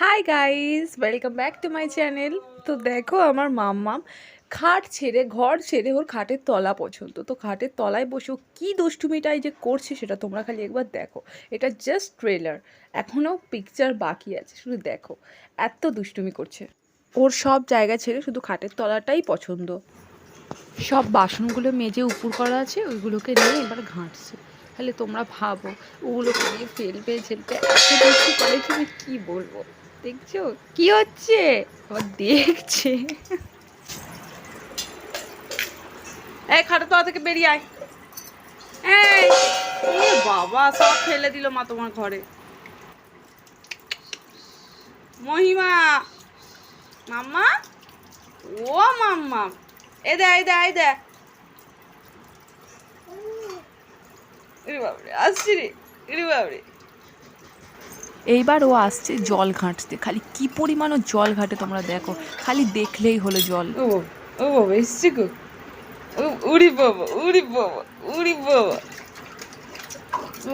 Hi guys welcome back to my channel তো দেখো, আমার মাম্মাম খাট ছেড়ে, ঘর ছেড়ে ওর খাটের তলা পছন্দ তো খাটের তলায় বসে ও কী দুষ্টুমিটাই যে করছে সেটা তোমরা খালি একবার দেখো। এটা জাস্ট ট্রেলার এখনও পিকচার বাকি আছে, শুধু দেখো। এত দুষ্টুমি করছে। ওর সব জায়গা ছেড়ে শুধু খাটের তলাটাই পছন্দ। সব বাসনগুলো মেজে উপুর করা আছে, ওইগুলোকে নিয়ে এবার ঘাঁটছে। তাহলে তোমরা ভাবো ওগুলোকে নিয়ে ফেলবে, ঝেলবে, এত দুষ্টু করে আমি কী বলব? দেখছ? কি হচ্ছে? আবার দেখছে। এই খাটের তলা থেকে বেরিয়ে আয়। বাবা, সব ফেলে দিল মা তোমার ঘরে। মহিমা, মাম্মা? ও মাম্মা। এ দে, এই দে এই দে। আসছি রে ইরে এইবার ও আসছে জল ঘাঁটতে। খালি কি পরিমাণ জল ঘাটে তোমরা দেখো। খালি দেখলেই হলো জল। ও ও বাবা এসছে গো উড়ি বাবা উড়ি বাবা উড়ি বাবা।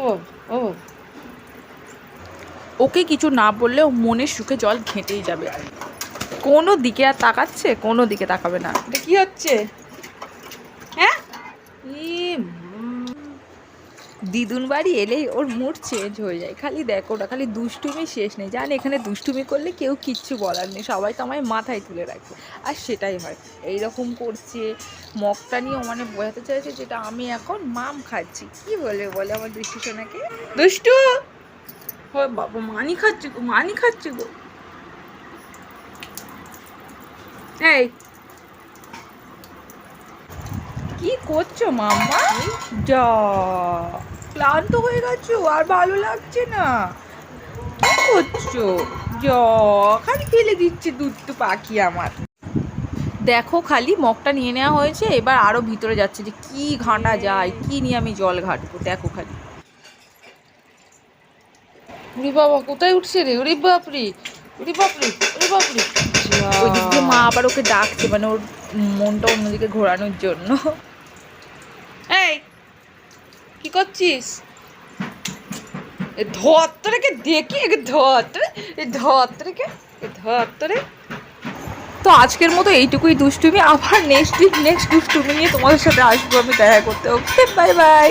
ও ও ওকে কিছু না বললে ও মনের সুখে জল ঘেঁটেই যাবে। কোনো দিকে আর তাকাচ্ছে কোনো দিকে তাকাবে না। এটা কি হচ্ছে? হ্যাঁ? দিদুন বাড়ি এলেই ওর মুড চেঞ্জ হয়ে যায়। খালি দেখো ওটা খালি দুষ্টুমি শেষ নেই। জান এখানে দুষ্টুমি করলে কেউ কিচ্ছু বলার নেই। সবাই তো আমায় মাথায় তুলে রাখে। আর সেটাই হয়। এই রকম করছে মগটা নিয়ে মানে বোঝাতে চাইছে যেটা আমি এখন মাম খাচ্ছি। কি বলে বলে আমার দুষ্টু সোনাকে? দুষ্টু! ও বাবা মানি খাচ্ছি গো মানি খাচ্ছি গো। এই। কি করছ মাম্মা? যা। ক্লান্ত হয়ে গেছো? আর ভালো লাগছে না। কি করছ? খালি ফেলে দিচ্ছে দুধটু পাখি আমার। দেখো খালি মগটা নিয়ে নেওয়া হয়েছে এবার আরও ভিতরে যাচ্ছে যে কি ঘাঁটা যায় কি নিয়ে আমি জল ঘাটবো দেখো খালি। উরি বাবা কোথায় উঠছে রে? উরি বাপরি উরি বাপরি উরি বাপরি। ওই দিক দিয়ে মা আবার ওকে ডাকছে মানে ওর মনটা অন্যদিকে ঘোরানোর জন্য। এই কি করছিস? ধত্তরেকে দেখি ধত্তরেকে এ ধত্তরে তো আজকের মতো এইটুকুই দুষ্টুমি, আবার নেক্সট উইক নেক্সট দুষ্টুমি নিয়ে তোমাদের সাথে আসব, আমি দেখা করতে। Okay bye bye